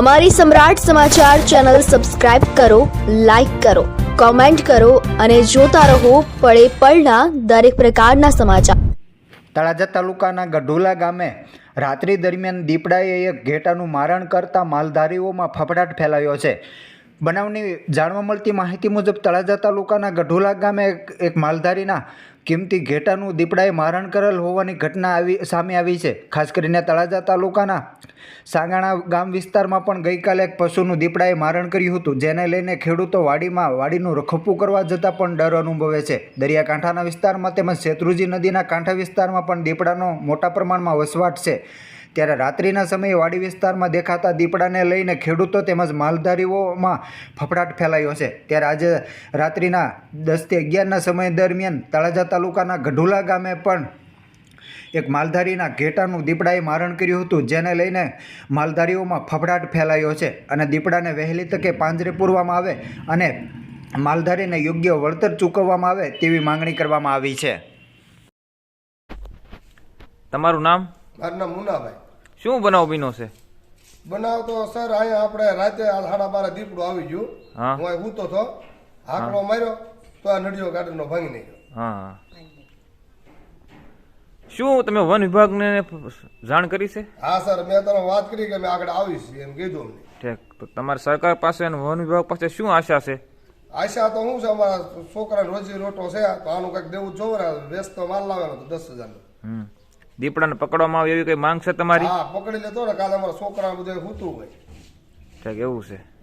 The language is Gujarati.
અમારી સમ્રાટ સમાચાર ચેનલ સબસ્ક્રાઇબ કરો, લાઇક કરો, કોમેન્ટ કરો અને જોતા રહો પળે પળના દરેક પ્રકારના સમાચાર. તળાજા તાલુકાના ગઢોલા ગામે રાત્રિ દરમિયાન દીપડાએ એક ઘેટાનું મારણ કરતા માલધારીઓમાં ફફડાટ ફેલાયો છે. બનાવની જાણવા મળતી માહિતી મુજબ તળાજા તાલુકાના ગઢોલા ગામે એક- માલધારીના કિંમતી ઘેટાનું દીપડાએ મારણ કરેલ હોવાની ઘટના આવી સામે આવી છે. ખાસ કરીને તળાજા તાલુકાના સાંગાણા ગામ વિસ્તારમાં પણ ગઈકાલે એક પશુનું દીપડાએ મારણ કર્યું હતું, જેને લઈને ખેડૂતો વાડીમાં વાડીનું રખપ્પું કરવા જતાં પણ ડર અનુભવે છે. દરિયાકાંઠાના વિસ્તારમાં તેમજ શેત્રુજી નદીના કાંઠા વિસ્તારમાં પણ દીપડાનો મોટા પ્રમાણમાં વસવાટ છે. ત્યારે રાત્રિના સમયે વાડી વિસ્તારમાં દેખાતા દીપડાને લઈને ખેડૂતો તેમજ માલધારીઓમાં ફફડાટ ફેલાયો છે. ત્યારે આજે રાત્રિના દસથી અગિયારના સમય દરમિયાન તળાજા તાલુકાના ગઢુલા ગામે પણ એક માલધારીના ઘેટાનું દીપડાએ મારણ કર્યું હતું જેને લઈને માલધારીઓમાં ફફડાટ ફેલાયો છે અને દીપડાને વહેલી તકે પાંજરે પૂરવામાં આવે અને માલધારીને યોગ્ય વળતર ચૂકવવામાં આવે તેવી માંગણી કરવામાં આવી છે. તમારું નામ? મારું નામ મુનાભાઈ. શું બનાવ બીનો છે? બનાવ તો સર અહીંયા આપણે રાતે સાડા બાર દીપડું આવી ગયું. હું. અહીં સૂતો તો હાકડો માર્યો તો આ નડિયો ગાર્ડનનો ભાંગી નાખ્યો. હા. શું તમે વન વિભાગને જાણ કરી છે? હા સર મેં તમને વાત કરી કે મેં આગળ આવીશ એમ કીધું અમને. ઠીક. તો તમારી સરકાર પાસે અને વન વિભાગ પાસે શું આશા છે? આશા તો શું છે અમારા છોકરાને રોજી રોટો છે તો આનું કંઈક દેવું જોવે ને વેસ્ટ માલ લાવે તો દસ હજારનો. દીપડાને પકડવામાં આવે એવી કઈ માંગ છે તમારી? હા પકડી લેતો ને કાલે અમારા છોકરા બધું હોતું હોય. એવું છે.